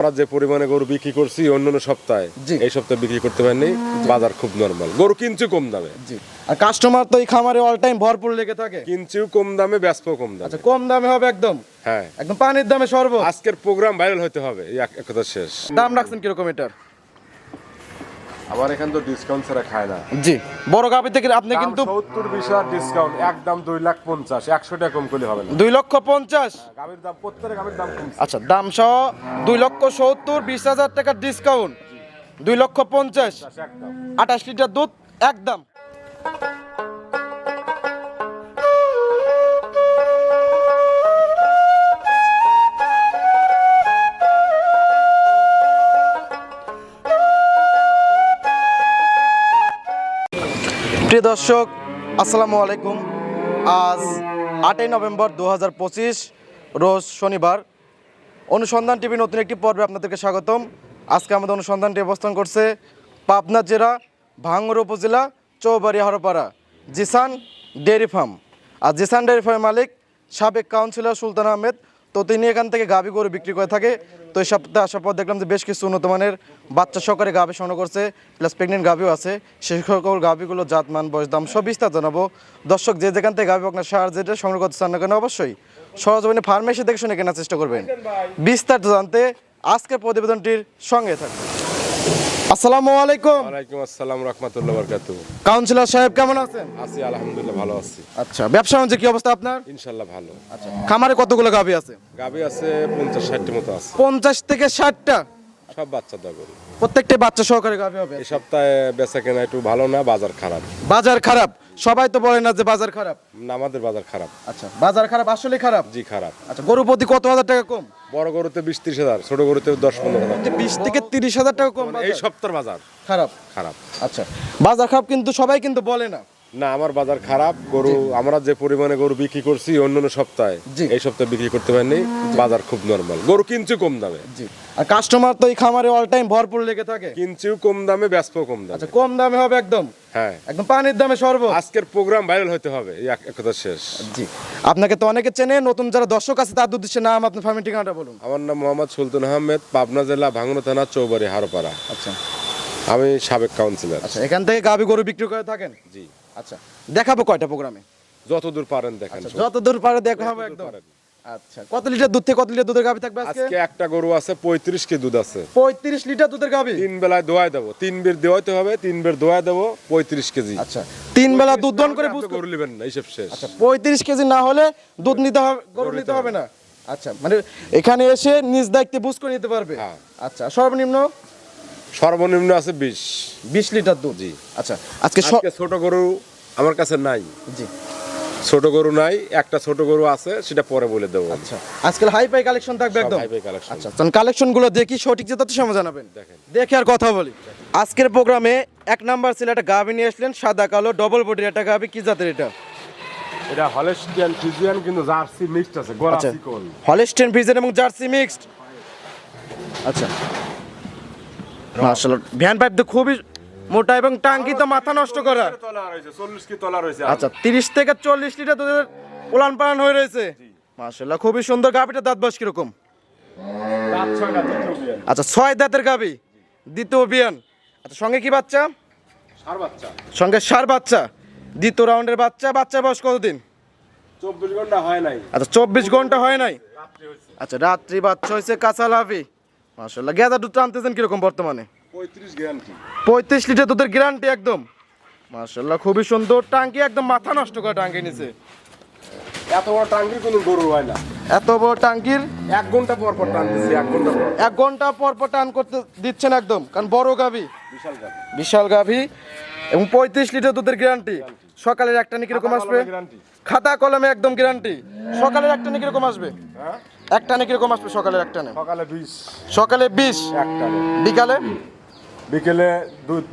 আমরা যে পরিমাণে গরু বিক্রি করছি অন্যান্য সপ্তাহে এই সপ্তাহে বিক্রি করতে পারিনি বাজার খুব নর্মাল গরু কিনছু কম দামে। আর কাস্টমার তো এই খামারে অল টাইম ভরপুর লেগে থাকে। কিনছু কম দামে ব্যস্ত কম দামে। আচ্ছা কম দামে হবে একদম? হ্যাঁ। একদম পানির দামে সর্ব আজকের প্রোগ্রাম ভাইরাল হতে হবে এক কথা শেষ। দাম রাখছেন কীরকম এটার? আমার এখানে তো ডিসকাউন্ট ছাড়া খায় না। জি বড় গাভি থেকে আপনি কিন্তু সত্তর বিশ হাজার ডিসকাউন্ট একদম দুই লাখ পঞ্চাশ একশো টাকা কম করলে হবে না। দুই লক্ষ পঞ্চাশ? গাভীর দাম প্রত্যেক গাভীর দাম আচ্ছা দাম সহ দুই লক্ষ সত্তর বিশ হাজার টাকার ডিসকাউন্ট দুই লক্ষ পঞ্চাশ একদম। আঠাশ লিটার দুধ একদম। প্রিয় দর্শক, আসসালামু আলাইকুম। আজ আটই নভেম্বর দু হাজার পঁচিশ, রোজ শনিবার। অনুসন্ধান টিভি নতুন একটি পর্বে আপনাদেরকে স্বাগতম। আজকে আমাদের অনুসন্ধানটি অবস্থান করছে পাবনা জেলা, ভাঙ্গুর উপজেলা, Choubari, Harpara. Jisan dairy farm. আর জিসান ডেয়ারি ফার্মের মালিক সাবেক কাউন্সিলর সুলতান আহমেদ তো তিনি এখান থেকে গাভী গরু বিক্রি করে থাকে। তো এই সপ্তাহে আসার পর দেখলাম যে বেশ কিছু উন্নত মানের বাচ্চা সহকারে গাভী সংগ্রহ করছে প্লাস প্রেগনেন্ট গাভীও আছে। সেই সকল গাভীগুলো জাত, মান, বয়স, দাম সব বিস্তার জানাব। দর্শক, যে যেখান থেকে গাভী আপনার সার যেটা সংগ্রহ করতে চান না কেন, অবশ্যই সরজমিনে ফার্মেসি দেখে শুনে কেনার চেষ্টা করবেন। বিস্তারিত জানতে আজকের প্রতিবেদনটির সঙ্গে থাকবে আসসালামু আলাইকুম। ওয়ালাইকুম আসসালাম রাহমাতুল্লাহ বরকাতু কাউন্সিলর সাহেব কেমন আছেন? আছি আলহামদুলিল্লাহ ভালো আছি। আচ্ছা ব্যবসা বাণিজ্য কি অবস্থা আপনার? ইনশাল্লাহ ভালো। আচ্ছা খামারে কতগুলো গাভী আছে? গাভী আছে পঞ্চাশ ষাটটি মতো আছে। পঞ্চাশ থেকে ষাটটা? সব বাচ্চা দা গরু। প্রত্যেকটা বাচ্চা সহকারে গাভী হবে। এই সপ্তাহে বেচা কেনা একটু ভালো না বাজার খারাপ। বাজার খারাপ। সবাই তো বলে না যে বাজার খারাপ। না আমাদের বাজার খারাপ। আচ্ছা বাজার খারাপ আসলে খারাপ? জি খারাপ। আচ্ছা গরু প্রতি কত হাজার টাকা কম? বড় গরুতে বিশ ত্রিশ হাজার ছোট গরুতে দশ পনেরো হাজার। যে বিশ থেকে তিরিশ হাজার টাকা কম এই। সপ্তাহের বাজার। খারাপ। খারাপ। আচ্ছা বাজার খারাপ কিন্তু সবাই কিন্তু বলে না। না আমার বাজার খারাপ গরু আমরা যে পরিমাণে গরু বিক্রি করছি অন্য সপ্তাহে এই সপ্তাহে বিক্রি করতে পারিনি বাজার খুব নরমাল গরু কিনছু কম দামে। আর কাস্টমার তো এই খামারে অল টাইম ভরপুর লেগে থাকে। কিনছু কম দামে ব্যস্ত কম দামে। আচ্ছা কম দামে হবে একদম? হ্যাঁ। একদম পানির দামে সর্ব আজকের প্রোগ্রাম ভাইরাল হতে হবে এই এক কথা শেষ। জি। আপনাকে তো অনেকে চেনে নতুন যারা দর্শক আছে তার উদ্দেশ্যে নাম আপনার ফার্মের ঠিকানাটা বলুন। আমার নাম মোহাম্মদ সুলতান আহমেদ পাবনা জেলা ভাঙড়া থানা চৌবাড়ি হারোপাড়া। আচ্ছা। আমি সাবেক কাউন্সিলর আচ্ছা এখান থেকে গাভী গরু বিক্রি করে থাকেন? জি। আচ্ছা দেখাবো কয়টা প্রোগ্রামে? যতদূর পারেন দেখেন যত দূর পারে দেখাবো একদম। আচ্ছা কত লিটার দুধ থেকে কত লিটার দুধের গাভী থাকবে আজকে? একটা গরু আছে পঁয়ত্রিশ কে দুধ আছে। পঁয়ত্রিশ লিটার দুধের গাভী? তিন বেলায় দোয়াই দেবো। তিন বের দেওয়াইতে হবে তিন বের দোয়াই দেবো পঁয়ত্রিশ কেজি। আচ্ছা তিন বেলা দুধ দহন করে বুঝতে গরু নেবেন না এইসব শেষ। আচ্ছা পঁয়ত্রিশ কেজি না হলে দুধ নিতে হবে গরু নিতে হবে না। আচ্ছা মানে এখানে এসে নিজ দায়িত্বে বুঝ করে নিতে পারবে। হ্যাঁ। আচ্ছা সর্বনিম্ন? সর্বনিম্ন আছে বিশ। বিশ লিটার দুধ। জি। আচ্ছা আজকে ছোট গরু আমার কাছে নাই। জি। ছোট গরু নাই একটা ছোট গরু আছে সেটা পরে বলে দেবো। আচ্ছা। আজকাল হাই ফাই কালেকশন থাকবে একদম? Hi fi collection. আচ্ছা কালেকশনগুলো দেখি সঠিক যে তথ্য সময় জানাবেন। দেখেন। দেখে আর কথা বলি। আজকের প্রোগ্রামে এক নাম্বার ছিল একটা গাভি নিয়ে আসলেন সাদা কালো ডবল বডির একটা গাভি কি জাতের এটা? এটা হলেস্টিয়ান ফিজিয়ান কিন্তু জার্সি মিক্সড আছে গোড়া আচ্ছা। চিকন। হলিস্টেন ফ্রিজের এবং জার্সি মিক্সড আচ্ছা। মাশাআল্লাহ। ভ্যান পাইপ তো খুবই মোটা এবং টাঙ্কি তো মাথা নষ্ট করা। আচ্ছা তিরিশ থেকে চল্লিশ লিটার দুধের উলান পালান হয়ে রয়েছে। মাশাআল্লাহ খুবই সুন্দর গাভিটা দাঁত বয়স কীরকম? আচ্ছা ছয় দাঁতের গাভি দ্বিতীয় বিয়ান। আচ্ছা সঙ্গে কি বাচ্চা? সঙ্গে সার বাচ্চা। দ্বিতীয় রাউন্ডের বাচ্চা বাচ্চা বয়স কতদিন? চব্বিশ ঘণ্টা হয় নাই। আচ্ছা চব্বিশ ঘণ্টা হয় নাই। রাত্রি আচ্ছা রাত্রি বাচ্চা হয়েছে কাঁচা লাভি মাশাল্লাহ গেঁদা দুধ আনতেছেন কীরকম বর্তমানে? পঁয়ত্রিশ গ্যারান্টি পঁয়ত্রিশ লিটার দুধের গ্যারান্টি একদম। মাশাল্লাহ খুবই সুন্দর। টাঙ্কি একদম মাথা নষ্ট করে টাঙ্কি নিচে এত বড় টাঙ্গির কোনো গরু হয় না। এত বড় টাঙ্কির? এক ঘণ্টা পর পর টানতেছি এক ঘণ্টা পর। এক ঘণ্টা পর পর টান করতে দিচ্ছেন একদম কারণ বড় গাভী। বিশাল গাভী। বিশাল গাভি এবং পঁয়ত্রিশ লিটার দুধের গ্যারান্টি সকালের একটা নিয়ে কীরকম আসবে? খাতা কলমে একদম গ্যারান্টি সকালের একটা নিয়ে কীরকম আসবে? হ্যাঁ? একটা নিয়ে কীরকম আসবে সকালের একটা সকালে বিশ। সকালে বিশ? একটা বিকালে? বিকেলে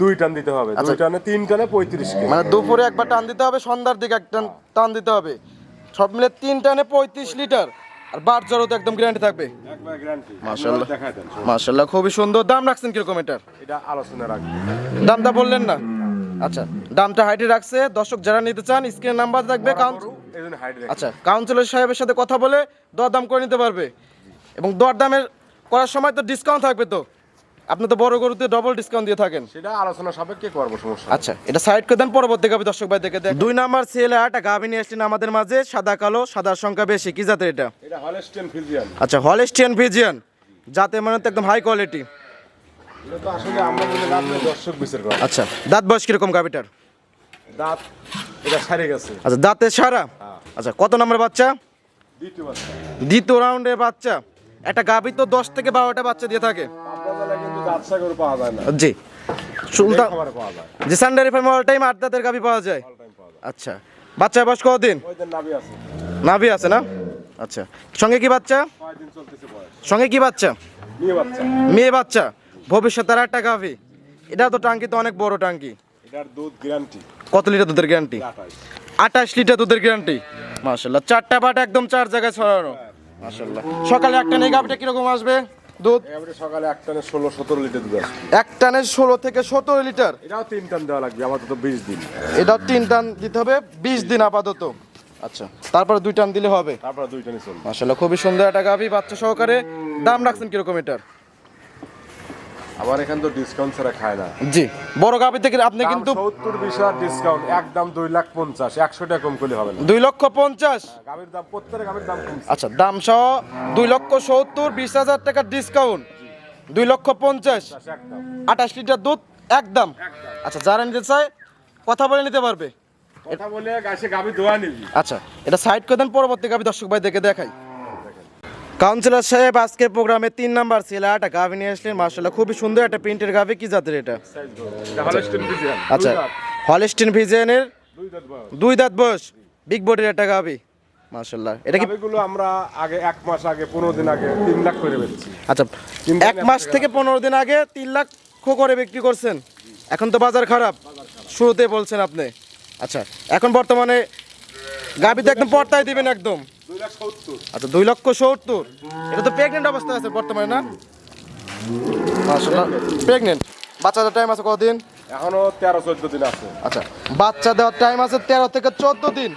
দুই টান দিতে হবে। আচ্ছা। দুই টানে তিন টানে পঁয়ত্রিশ কেজি মানে দুপুরে একবার টান দিতে হবে সন্ধ্যার দিকে এক টান টান দিতে হবে। সব মিলে তিন টানে পঁয়ত্রিশ লিটার। আর বার জড়ো তো একদম গ্যারান্টি থাকবে। একবার মাশাআল্লাহ। মার্শাল্লাহ খুবই সুন্দর। দাম রাখছেন কীরকম এটার? এটা আলোচনা রাখব। দামটা বললেন না? আচ্ছা দামটা হাইটে রাখছে। দর্শক যারা নিতে চান স্ক্রিন নাম্বার থাকবে আচ্ছা কাউন্সিলর সাহেবের সাথে কথা বলে দরদাম করে নিতে পারবে। এবং দরদামের করার সময় তো ডিসকাউন্ট থাকবে তো। আপনি তো বড় গরুতে ডবল ডিসকাউন্ট দিয়ে থাকেন। সেটা আলোচনা সাপেক্ষে করব সমস্যা আচ্ছা এটা সাইড করে দেন পরবর্তী গাবি দর্শক ভাই দেখে দেখ দুই নাম্বার ছেলে একটা গাবি নিয়ে আসলেন আমাদের মাঝে সাদা কালো সাদার সংখ্যা বেশি। কি জাতের এটা? এটা হলেস্টেন ফিজিয়ান আচ্ছা হলেস্টিয়ান ফিজিয়ান যাতে মানে তো একদম হাই কোয়ালিটি এটা তো আসলে আমরা বলে দর্শক বিচার করা। আচ্ছা দাঁত বয়স কীরকম গাবিটার দাঁত এটা সারে গেছে। আচ্ছা দাঁতের সারা? আচ্ছা কত নম্বর বাচ্চা? দ্বিতীয় বাচ্চা। দ্বিতীয় রাউন্ডের বাচ্চা। একটা গাবি তো দশ থেকে বারোটা বাচ্চা দিয়ে থাকে। জি। সুলতান যে সানডারি ফার্মে অল টাইম আট দাঁতের পাওয়া যায়। আচ্ছা। বাচ্চা বয়স কদিন ওই দিন নাবি আছে। নাভি আছে না? আচ্ছা। সঙ্গে কি বাচ্চা? সঙ্গে কি বাচ্চা? মেয়ে বাচ্চা। ভবিষ্যৎ আর একটা গাভি। এটা তো টাঙ্কি তো অনেক বড় টাঙ্কি। এটার দুধ গ্যারান্টি কত লিটার দুধের গ্যারান্টি আঠাশ। আঠাশ লিটার দুধের গ্যারান্টি মাশাল্লাহ চারটা বাট একদম চার জায়গায় ছড়ানো। মাশাল্লাহ সকালে একটা নেই গাভিটা কীরকম আসবে? দুধ? এবারে সকালে এক টানে ষোলো সতেরো লিটার দুধ আসবে এক টানে ষোলো থেকে সতেরো লিটার? এটাও তিন টান দেওয়া লাগবে আপাতত বিশ দিন। এটাও তিন টান দিতে হবে বিশ দিন আপাতত। আচ্ছা তারপরে দুই টান দিলে হবে? তারপর দুই টানে চলবে। মাসাল্লাহ খুবই সুন্দর একটা গাভি বাচ্চা সহকারে। দাম রাখছেন কীরকম এটার? আমার এখান তো ডিসকাউন্ট ছাড়া খায় না। জি বড় গাভি থেকে আপনি কিন্তু সত্তর বিশ হাজার ডিসকাউন্ট একদম দুই লাখ পঞ্চাশ একশো টাকা কম করলে হবে না। দুই লক্ষ পঞ্চাশ? গাভীর দাম প্রত্যেক গাভীর দাম আচ্ছা দাম সহ দুই লক্ষ সত্তর বিশ হাজার টাকার ডিসকাউন্ট দুই লক্ষ পঞ্চাশ? একদম। আঠাশ লিটার দুধ একদম। আচ্ছা যারা নিতে চায় কথা বলে নিতে পারবে। কথা বলে গাছে গাভী ধোয়া নিবি। আচ্ছা এটা সাইড করে দেন পরবর্তী গাভি দর্শক ভাই দেখে দেখাই। কাউন্সিলর সাহেব আজকের প্রোগ্রামে তিন নাম্বার ছিল একটা গাভি নিয়ে আসলেন মার্শাল্লাহ খুবই সুন্দর একটা প্রিন্টের গাভি কি জাতের এটা? আচ্ছা হলিস্টিন ভিজেনের দুই দাঁত বয়স। বিগ বডির একটা গাভি মার্শাল্লাহ এটা কি গাভীগুলো আমরা আগে এক মাস আগে পনেরো দিন আগে তিন লাখ করে বেচছি। আচ্ছা এক মাস থেকে পনেরো দিন আগে তিন লাখ করে বিক্রি করছেন। এখন তো বাজার খারাপ। শুরুতে বলছেন আপনি। আচ্ছা এখন বর্তমানে গাবিতে একদম পর্তায় দিবেন একদম। আচ্ছা দুই লক্ষ সত্তর। এটা তো প্রেগনেন্ট অবস্থায় আছে বর্তমানে না? প্রেগনেন্ট বাচ্চাদের টাইম আছে কতদিন? এখনও তেরো চোদ্দ দিন আছে। আচ্ছা বাচ্চা দেওয়ার টাইম আছে তেরো থেকে চোদ্দ দিন।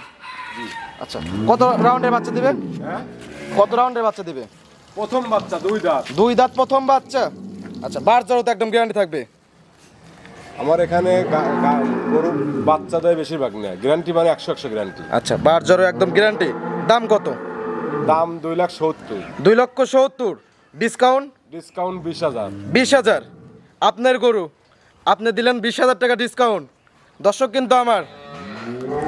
আচ্ছা কত রাউন্ডের বাচ্চা দিবে? হ্যাঁ? কত রাউন্ডের বাচ্চা দিবে? প্রথম বাচ্চা দুই দাঁত। দুই দাঁত প্রথম বাচ্চা। আচ্ছা বার তো একদম গ্যারান্টি থাকবে? আমার এখানে গা- গা- গরুর বাচ্চা দেয় বেশিরভাগ নেয়। গ্যারান্টি মানে একশো একশো গ্যারান্টি আচ্ছা বার জড়ো একদম গ্যারান্টি দাম কত? দাম দুই লাখ সত্তর। দুই লক্ষ সত্তর। ডিসকাউন্ট? ডিসকাউন্ট বিশ হাজার। বিশ হাজার। আপনার গরু আপনি দিলেন বিশ হাজার টাকা ডিসকাউন্ট। দর্শক কিন্তু আমার।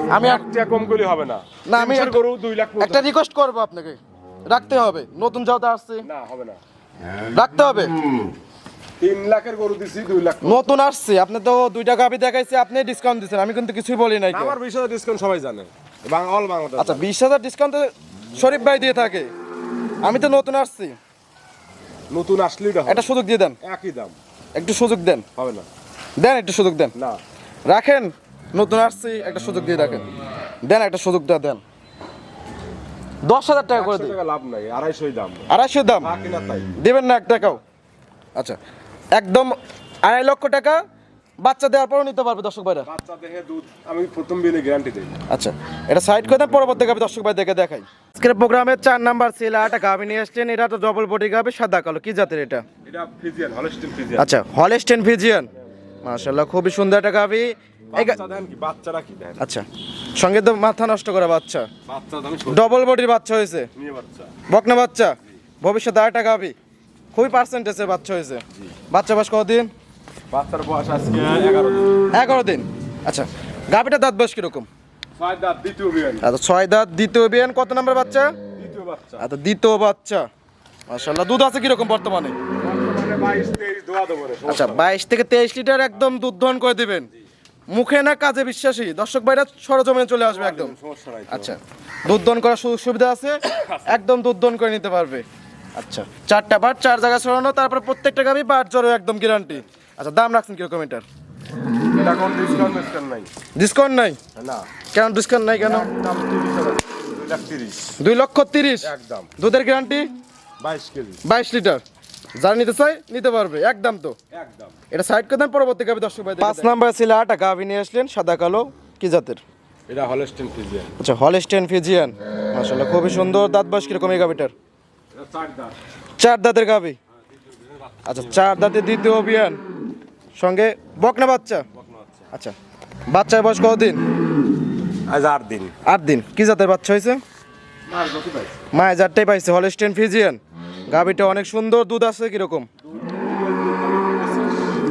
আমি এক- একটা কম করলে হবে না। না, আমি তিনশোর গরু দুই লাখ একটা রিকোয়েস্ট করব আপনাকে। রাখতে হবে। নতুন যাওয়াতে আসছে। না হবে না। রাখতে হবে। তিন লাখের গরু দিছি দুই লাখ নতুন আসছে। আপনি তো দুইটা গাবি দেখাইছে আপনি ডিসকাউন্ট দিচ্ছেন আমি কিন্তু কিছুই বলি নাই। আমার হাজার ডিসকাউন্ট সবাই জানে। অল বাংলাদেশ আচ্ছা বিশ হাজার ডিসকাউন্ট শরীফ ভাই দিয়ে থাকে। আমি তো নতুন আসছি। নতুন আসলেই একটা সুযোগ দিয়ে দেন। একই দাম। একটু সুযোগ দেন। হবে না। দেন একটু সুযোগ দেন। না। রাখেন নতুন আসছি একটা সুযোগ দিয়ে রাখেন। দেন একটা সুযোগটা দেন। দশ হাজার টাকা করে দিন। লাভ নাই আড়াইশোই দাম। আড়াইশো দাম। দেবেন না এক টাকাও। আচ্ছা একদম আড়াই লক্ষ টাকা বাচ্চা দেওয়ার পরও নিতে পারবে দর্শক ভাইরা? বাচ্চা দেখে দুধ আমি প্রথম বিলে গ্যারান্টি দিই। আচ্ছা এটা সাইড করে দেন পরবর্তী গাবি দর্শক ভাই দেখে দেখাই। আজকের প্রোগ্রামের চার নাম্বার ছিল একটা গাবি নিয়ে আসছেন এটা তো ডবল বডি গাবি সাদা কালো কি জাতের এটা? এটা ফিজিয়ান হলস্টিন ফিজিয়ান আচ্ছা হলেস্টেন ফিজিয়ান মাশাল্লাহ খুবই সুন্দর একটা গাবি বাচ্চারা কি দেন? আচ্ছা সঙ্গে তো মাথা নষ্ট করা বাচ্চা। বাচ্চা ডবল বডির বাচ্চা হয়েছে। নিয়ে বাচ্চা। বকনা বাচ্চা। ভবিষ্যতে আরেকটা গাবি খুবই পার্সেন্টেজের বাচ্চা হয়েছে। বাচ্চা বাস কতদিন? বাচ্চার বয়স আজকে এগারো দিন। এগারো দিন। আচ্ছা গাবিটা দাঁত বয়স কীরকম? ছয় দাঁত দ্বিতীয় বিয়ান। আচ্ছা ছয় দাঁত দ্বিতীয় বিয়ান কত নাম্বার বাচ্চা? দ্বিতীয় বাচ্চা। আচ্ছা দ্বিতীয় বাচ্চা। মাশাল্লাহ দুধ আছে কীরকম বর্তমানে? আচ্ছা বাইশ থেকে তেইশ লিটার একদম দুধ দহন করে দিবেন। মুখে না কাজে বিশ্বাসী? দর্শক ভাইরা সরজমিনে চলে আসবে একদম। আচ্ছা দুধ দহন করার সুযোগ সুবিধা আছে? একদম দুধ দহন করে নিতে পারবে। আচ্ছা চারটা বার চার জায়গায় ছড়ানো তারপর প্রত্যেকটা গাবি বার জ্বরও একদম গ্যারান্টি আচ্ছা দাম রাখছেন কীরকম এটার? এটা কোন ডিসকাউন্ট ডিসকাউন্ট নাই। ডিসকাউন্ট নাই? না। কেন ডিসকাউন্ট নাই কেন? দাম তিরিশ দুই লাখ তিরিশ। দুই লক্ষ তিরিশ? একদম। দুধের গ্যারান্টি বাইশ কেজি। বাইশ লিটার। যারা নিতে চাই নিতে পারবে। একদম তো। একদম। এটা সাইড করে দেন পরবর্তী গাবি দর্শক ভাই পাঁচ নাম্বার ছিল আটা গাবি নিয়ে আসলেন সাদা কালো কি জাতের? এটা হলস্টিন ফিজিয়ান আচ্ছা হলস্টেন ফিজিয়ান মাশাল্লাহ খুবই সুন্দর দাঁত বয়স কীরকম এই গাবিটার চার দাঁত। চার দাঁতের গাবি আচ্ছা চার দাঁতের দ্বিতীয় অভিয়ান। সঙ্গে বকনা বাচ্চা? আচ্ছা বাচ্চার বয়স কতদিন? আজ আট দিন। আট দিন। কি জাতের বাচ্চা হয়েছে? মায়ের জাতটাই পাইছে হলস্টেন ফিজিয়ান গাভিটা অনেক সুন্দর দুধ আছে কীরকম?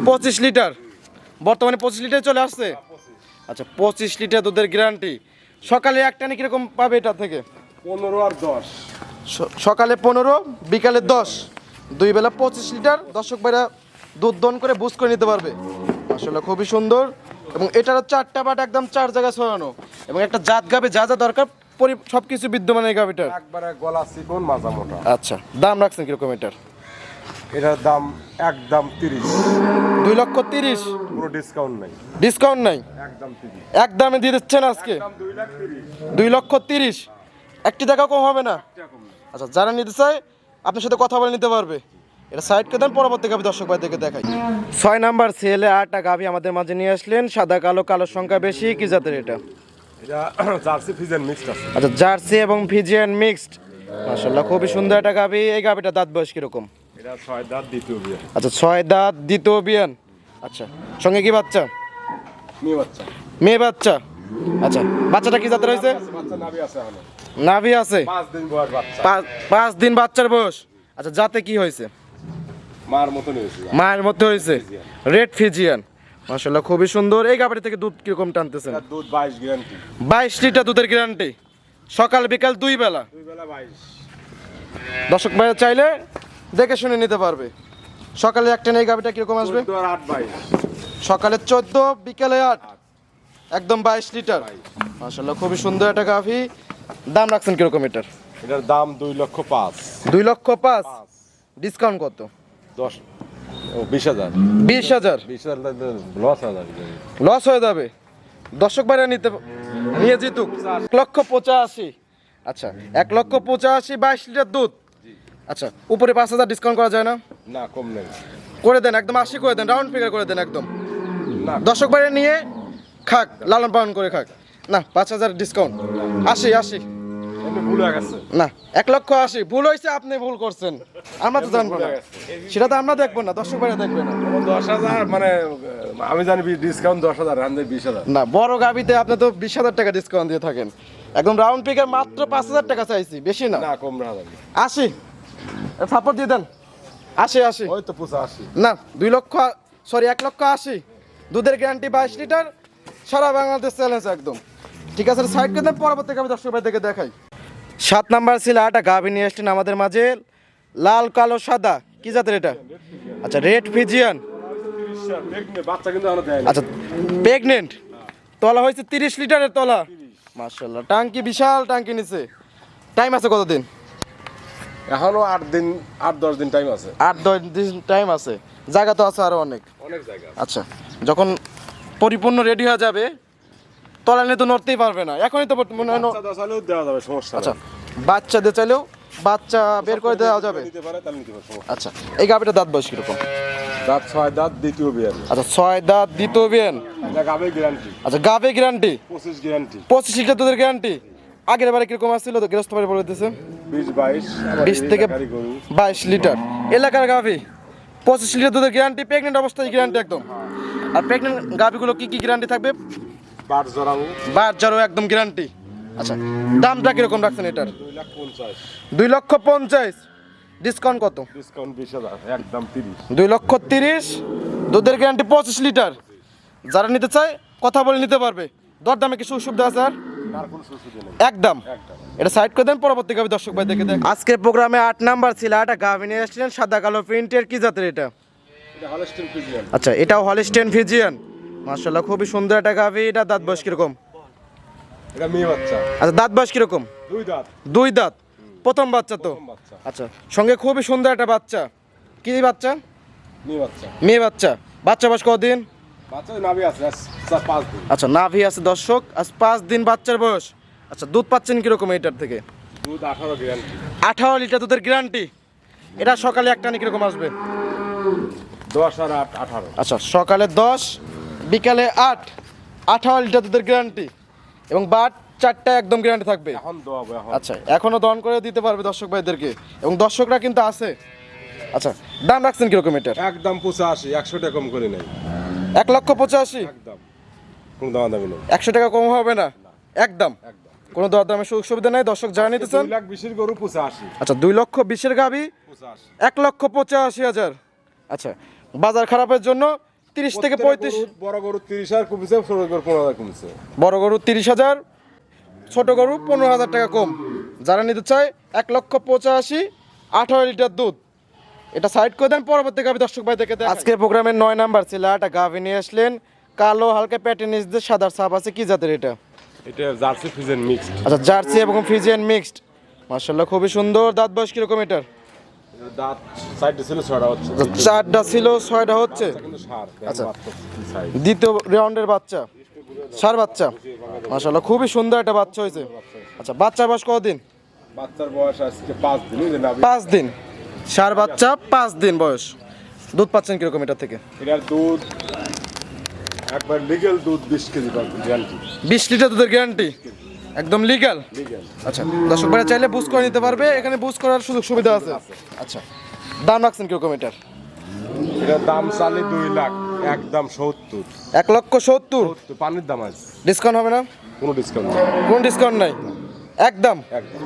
পঁচিশ লিটার। বর্তমানে পঁচিশ লিটার চলে আসছে? আচ্ছা পঁচিশ লিটার দুধের গ্যারান্টি সকালে একটা নি কীরকম পাবে এটা থেকে? পনেরো আর দশ। সকালে পনেরো বিকালে দশ। দুই বেলা পঁচিশ লিটার। দর্শক ভাইরা দুধ দন করে বুঝ করে নিতে পারবে। আসলে খুবই সুন্দর। এবং এটারও চারটা বাট একদম চার জায়গায় ছড়ানো। এবং একটা জাত গাবে যা যা দরকার পরি সব কিছু বিদ্যমান এই গাবিটার একবারে গলা চিকন মাজা মোটা। আচ্ছা দাম রাখছেন কীরকম এটার? এটার দাম একদম তিরিশ। দুই লক্ষ তিরিশ। পুরো ডিসকাউন্ট নাই। ডিসকাউন্ট নাই? একদম তিরিশ। এক দামে দিয়ে দিচ্ছেন আজকে? দুই লক্ষ তিরিশ। একটি টাকা কম হবে না? আচ্ছা যারা নিতে চায় আপনার সাথে কথা বলে নিতে পারবে। এটা সাইডকে দেন পরবর্তী গাভি দর্শক ভাই থেকে দেখাই। ছয় নাম্বার ছেলে আটটা গাভি আমাদের মাঝে নিয়ে আসলেন সাদা কালো কালো সংখ্যা বেশি কি জাতের এটা? এটা জার্সি ফিজেন মিক্সড আচ্ছা জার্সি এবং ফিজিয়ান মিক্সড। মাশাল্লাহ খুবই সুন্দর একটা গাভি। এই গাভিটা দাঁত বয়স কীরকম? এটা ছয় দাঁত দ্বিতীয় বিয়ে। আচ্ছা ছয় দাঁত দ্বিতীয় বিয়ান আচ্ছা সঙ্গে কি বাচ্চা? মেয়ে বাচ্চা। মেয়ে বাচ্চা? আচ্ছা বাচ্চাটা কি জাতের হয়েছে? নাভি আছে এখনও। নাভি আছে। পাঁচ দিন পাঁচ পাঁচ দিন বাচ্চার বয়স। আচ্ছা যাতে কি হয়েছে? মার মতন হয়েছে মায়ের মধ্যে হয়েছে। রেড ফিজিয়ান মাশাল্লাহ খুবই সুন্দর। এই গাবাড়ি থেকে দুধ কীরকম টানতেছেন? দুধ বাইশ গ্যারান্টি বাইশ লিটার দুধের গ্যারান্টি সকাল বিকাল দুই বেলা। দুই বেলা বাইশ। দর্শক ভাইয়া চাইলে দেখে শুনে নিতে পারবে। সকালে একটা নেই গাবিটা কীরকম আসবে? সকালে চোদ্দ বিকালে আট। একদম বাইশ লিটার। মাশাল্লাহ খুবই সুন্দর একটা গাভি। দাম রাখছেন কীরকম এটার? এটার দাম দুই লক্ষ পাঁচ। দুই লক্ষ পাঁচ। ডিসকাউন্ট কত? দশ ও বিশ হাজার। বিশ হাজার? বিশ হাজার লস হাজার লস হয়ে যাবে? দর্শক বাইরে নিতে নিয়ে জিতুক। লক্ষ পঁচাশি। আচ্ছা এক লক্ষ পঁচাশি বাইশ লিটার দুধ। আচ্ছা উপরে পাঁচ হাজার ডিসকাউন্ট করা যায় না? না কম নেই। করে দেন একদম আশি করে দেন রাউন্ড ফিগার করে দেন একদম। না। দর্শক বাইরে নিয়ে খাক লালন পালন করে খাক। না পাঁচ হাজার ডিসকাউন্ট আশি আশি। না এক লক্ষ আশি। ভুল হয়েছে আপনি ভুল করছেন। আমরা তো জানব না। সেটা তো আমরা দেখব না দর্শক বাইরে দেখবে না। দশ হাজার মানে আমি জানি ডিসকাউন্ট দশ হাজার আমি বিশ হাজার। না বড় গাবিতে আপনি তো বিশ হাজার টাকা ডিসকাউন্ট দিয়ে থাকেন। একদম রাউন্ড ফিগার মাত্র পাঁচ হাজার টাকা চাইছি বেশি না। না কম হাজার আশি। সাপোর্ট দিয়ে দেন। আশি আশি। ওই তো পুষা আশি। না দুই লক্ষ সরি এক লক্ষ আশি। দুধের গ্যারান্টি বাইশ লিটার সারা বাংলাদেশ চ্যালেঞ্জ একদম। ঠিক আছে সাইড করে দেন পরবর্তী গাভি দর্শক ভাই দেখে দেখাই। সাত নাম্বার ছিল আটা গাভি নিয়ে এসছেন আমাদের মাঝে। লাল কালো সাদা কি জাতের এটা? আচ্ছা রেড ফিজিয়ান। আচ্ছা প্রেগনেন্ট। তলা হয়েছে তিরিশ লিটারের তলা। মার্শাল্লাহ টাঙ্কি বিশাল টাঙ্কি নিচে। টাইম আছে কতদিন? এখনও আট দিন আট দশ দিন টাইম আছে। আট দশ দিন টাইম আছে। জায়গা তো আছে আরও অনেক। অনেক জায়গা আচ্ছা যখন পরিপূর্ণ রেডি হয়ে যাবে তলা নিয়ে তো নড়তেই পারবে না। এখনই তো মনে হয় ন- বাচ্চা দশ দেওয়া যাবে সমস্যা আচ্ছা। বাচ্চাদের চাইলেও বাচ্চা বের করে দেওয়া যাবে। আচ্ছা এই গাভিটা দাঁত বয়স কীরকম। দাঁত ছয় দাঁত দ্বিতীয় বিয়ার। আচ্ছা ছয় দাঁত দ্বিতীয় বিয়ান গাবে গ্যারান্টি আচ্ছা গাভে গ্যারান্টি পঁচিশ গ্যারান্টি পঁচিশ লিটার দুধের গ্যারান্টি আগের বারে কীরকম আসছিল? তো গৃহস্থ বাড়ি বলে দিতেছে। বিশ বাইশ বিশ থেকে বাইশ লিটার। এলাকার গাভি? পঁচিশ লিটার দুধের গ্যারান্টি প্রেগনেন্ট অবস্থায় গ্যারান্টি একদম। আর প্রেগনেন্ট গাভিগুলো কি কি গ্যারান্টি থাকবে? বাট জড়াবো। বাচ্চারও একদম গ্যারান্টি আচ্ছা দামটা কীরকম রাখছেন এটার? দুই লক্ষ পঞ্চাশ। ডিসকাউন্ট কত? ডিসকাউন্ট বিশ হাজার একদম তিরিশ। দুই লক্ষ তিরিশ। দুধের গ্যারান্টি পঁচিশ লিটার। যারা নিতে চায় কথা বলে নিতে পারবে। দরদামে কিছু সুবিধা আছে আর? আর কোনো সুযোগ নেই। একদম। এটা সাইড করে দেন পরবর্তী গাভি দর্শক ভাই দেখে দেখ আজকের প্রোগ্রামে আট নাম্বার ছিল আটা গাভি নিয়ে এসেছিলেন সাদা কালো প্রিন্টের কি জাতের এটা? এটা হলস্টিন ফিজিয়ান আচ্ছা এটাও হলিস্টেন ফিজিয়ান মার্শাল্লাহ খুবই সুন্দর একটা গাভি। এটা দাঁত বয়স কীরকম? এটা মেয়ে বাচ্চা। আচ্ছা দাঁত বয়স কীরকম? দুই দাঁত। দুই দাঁত? প্রথম বাচ্চা তো? আচ্ছা সঙ্গে খুবই সুন্দর একটা বাচ্চা। কি বাচ্চা? মেয়ে বাচ্চা। মেয়ে বাচ্চা। বাচ্চা বয়স কদিন? বাচ্চা নাভি আছে আজ পাঁচ দিন। আচ্ছা নাভি আছে দর্শক। আজ পাঁচ দিন বাচ্চার বয়স। আচ্ছা দুধ পাচ্ছেন কীরকম এটার থেকে? দুধ আঠারো গ্যারান্টি আঠারো লিটার দুধের গ্যারান্টি এটা সকালে একটা কীরকম আসবে? দশ আর আট আঠারো। আচ্ছা সকালে দশ বিকালে আট আঠারো লিটার দুধের গ্যারান্টি এবং বাট চারটা একদম গ্যারান্টি থাকবে। এখন দোয়াবো এখন। আচ্ছা এখনও দন করে দিতে পারবে দর্শক ভাইদেরকে। এবং দর্শকরা কিন্তু আছে। আচ্ছা দাম রাখছেন কীরকম এটার? একদম পঁচাশি একশো টাকা কম করে নেই। এক লক্ষ পঁচাশি? একদম। কোনো দাম দামি নেই। একশো টাকা কম হবে না? একদম। একদম। কোনো দর দামের সুযোগ সুবিধা নেই? দর্শক জানা নিতেছেন দুই লাখ বিশের গরু পঁচাশি। আচ্ছা দুই লক্ষ বিশের গাবি পঁচাশি। এক লক্ষ পঁচাশি হাজার। আচ্ছা বাজার খারাপের জন্য তিরিশ থেকে পঁয়ত্রিশ। বড় গরু তিরিশ হাজার কমছে ছোট গরু পনেরো হাজার কমছে। বড় গরু তিরিশ হাজার ছোট গরু পনেরো হাজার টাকা কম। যারা নিতে চায় এক লক্ষ পঁচাশি আঠারো লিটার দুধ। এটা সাইড করে দেন পরবর্তী গাভি দর্শক ভাই দেখে আজকের প্রোগ্রামের নয় নাম্বার ছিল একটা গাভি নিয়ে আসলেন। কালো হালকা প্যাটেনিস দিয়ে সাদার ছাপ আছে কি জাতের এটা? এটা জার্সি ফিজেন মিক্সড আচ্ছা জার্সি এবং ফিজিয়ান মিক্সড মার্শাল্লাহ খুবই সুন্দর দাঁত বয়স কীরকম এটার? চারটা ছিল ছয়টা হচ্ছে? আচ্ছা। দ্বিতীয় রাউন্ডের বাচ্চা? সার বাচ্চা? মাশাল্লাহ খুবই সুন্দর একটা বাচ্চা হয়েছে। আচ্ছা বাচ্চা বয়স কতদিন? বাচ্চার বয়স আজকে পাঁচ দিন পাঁচ দিন। সার বাচ্চা পাঁচ দিন বয়স। দুধ পাচ্ছেন কীরকম এটা থেকে? এটার দুধ একবার লিগেল দুধ বিশ কেজি বিশ লিটার দুধের গ্যারান্টি একদম লিগ্যাল লিগেল আচ্ছা দর্শক ভাইরা চাইলে বুঝ করে নিতে পারবে। এখানে বুঝ করার সুযোগ সুবিধা আছে। আচ্ছা দাম রাখছেন কীরকম এটার এটার দাম চালে দুই লাখ একদম সত্তর। এক লক্ষ সত্তর? পানির দাম আছে। ডিসকাউন্ট হবে না? কোনো ডিসকাউন্ট নেই। কোন ডিসকাউন্ট নাই? একদম? একদম।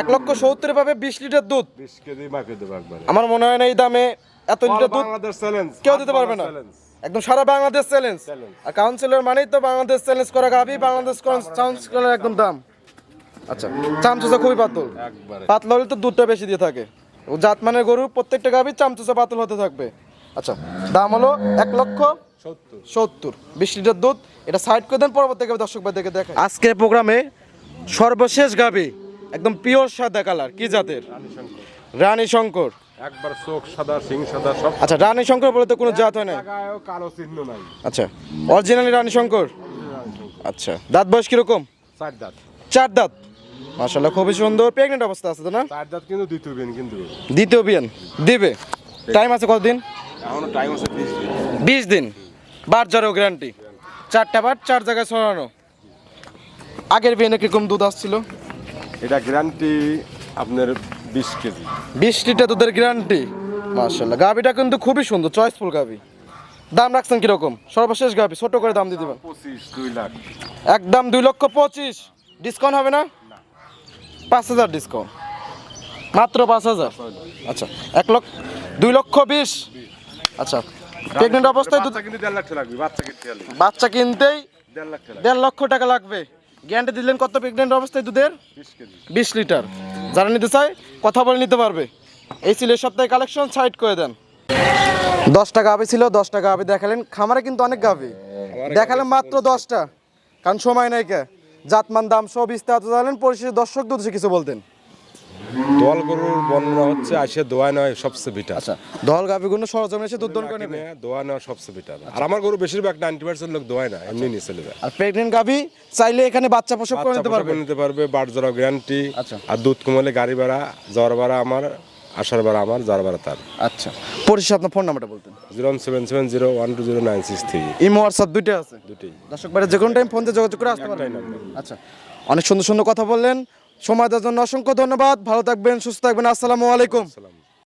এক লক্ষ সত্তরে পাবে বিশ লিটার দুধ। বিশ কেজি মাপিয়ে দেবো একবারে। আমার মনে হয় না এই দামে এত লিটার দুধ বাংলাদেশ চ্যালেঞ্জ কেউ দিতে পারবে না। একদম সারা বাংলাদেশ চ্যালেঞ্জ আর কাউন্সিলর মানেই তো বাংলাদেশ চ্যালেঞ্জ করা গাবি বাংলাদেশ কাউন্সিলর একদম দাম। আচ্ছা চামচুচা খুবই পাতল। পাতলা হলে তো দুধটা বেশি দিয়ে থাকে। জাত মানের গরু প্রত্যেকটা গাবি চামচুচা পাতল হতে থাকবে। আচ্ছা দাম হলো এক লক্ষ সত্তর। বিশ লিটার দুধ এটা সাইড করে দেন পরবর্তী গাবি দর্শক ভাই দেখে দেখে আজকের প্রোগ্রামে সর্বশেষ গাবি একদম পিওর সাদা কালার কি জাতের? রানী শঙ্কর। একবার চোখ সাদা সিং সাদা সব আচ্ছা রানী শঙ্কর বলে তো কোনো জাত হয় না জায়গায়ও কালো চিহ্ন নাই। আচ্ছা অরিজিনালি রানী শঙ্কর? আচ্ছা দাঁত বয়স কীরকম? চার দাঁত। চার দাঁত? মাশাল্লাহ খুবই সুন্দর। প্রেগনেন্ট অবস্থা আছে তো না? চার দাঁত কিন্তু দ্বিতীয় বিন কিন্তু। দ্বিতীয় বিয়ান। দিবে? টাইম আছে কতদিন? এখনও টাইম আছে বিশ দিন। বিশ দিন। বার জ্বরেও গ্যারান্টি। চারটা বার চার জায়গায় ছড়ানো। আগের বিয়ানে কীরকম দুধ আসছিল? এটা গ্যারান্টি আপনার বিশ কেজি। বিশ লিটার দুধের গ্যারান্টি মাশাল্লাহ গাভিটা কিন্তু খুবই সুন্দর চয়েসফুল গাভি। দাম রাখছেন কীরকম? সর্বশেষ গাভি ছোট করে দাম দিয়ে দিবেন। পঁচিশ দুই লাখ। একদম দুই লক্ষ পঁচিশ। ডিসকাউন্ট হবে না? পাঁচ হাজার ডিসকাউন্ট মাত্র পাঁচ হাজার? আচ্ছা এক লক্ষ দুই লক্ষ বিশ। আচ্ছা প্রেগনেন্ট অবস্থায় দুধ বাচ্চা কিনতেই দেড় লক্ষ টাকা লাগবে। গ্যারান্টি দিলেন কত প্রেগনেন্ট অবস্থায় দুধের? বিশ লিটার। যারা নিতে চায় কথা বলে নিতে পারবে। এই ছিল সপ্তাহে কালেকশন সাইড করে দেন। দশটা গাভি ছিল দশটা গাভি দেখালেন। খামারে কিন্তু অনেক গাভি। দেখালেন মাত্র দশটা। কারণ সময় নাই কে। জাতমান দাম সব বিস্তারিত জানেন পরিশেষে দর্শক দুধ কিছু বলতেন। দোয়াল গরুর বর্ণনা হচ্ছে আসে দোয়া নয় সবচেয়ে বিটার আচ্ছা দল গাভিগুলো সরজমে এসে দুধ দল করে নেবে? দোয়া নেওয়া সবচেয়ে বিটার আর আমার গরু বেশিরভাগ নাইনটি পার্সেন্ট লোক দোয়ায় না এমনি নিয়ে চলে যায়। আর প্রেগনেন্ট গাভি চাইলে এখানে বাচ্চা প্রসব করে নিতে পারবে? নিতে পারবে বাট জরা গ্যারান্টি আচ্ছা। আর দুধ কমালে গাড়ি ভাড়া জ্বর ভাড়া আমার আসার ভাড়া আমার জ্বর ভাড়া তার। আচ্ছা পরিশেষে আপনার ফোন নাম্বারটা বলতেন। Zero seven seven zero one two zero nine six three Imo WhatsApp দুইটা আছে? দুটি দর্শক বাইরে যে কোনো টাইম ফোন দিয়ে যোগাযোগ করে আসতে পারবেন। একটাই আচ্ছা অনেক সুন্দর সুন্দর কথা বললেন। সময় দেওয়ার জন্য অসংখ্য ধন্যবাদ। ভালো থাকবেন সুস্থ থাকবেন। আসসালামু আলাইকুম।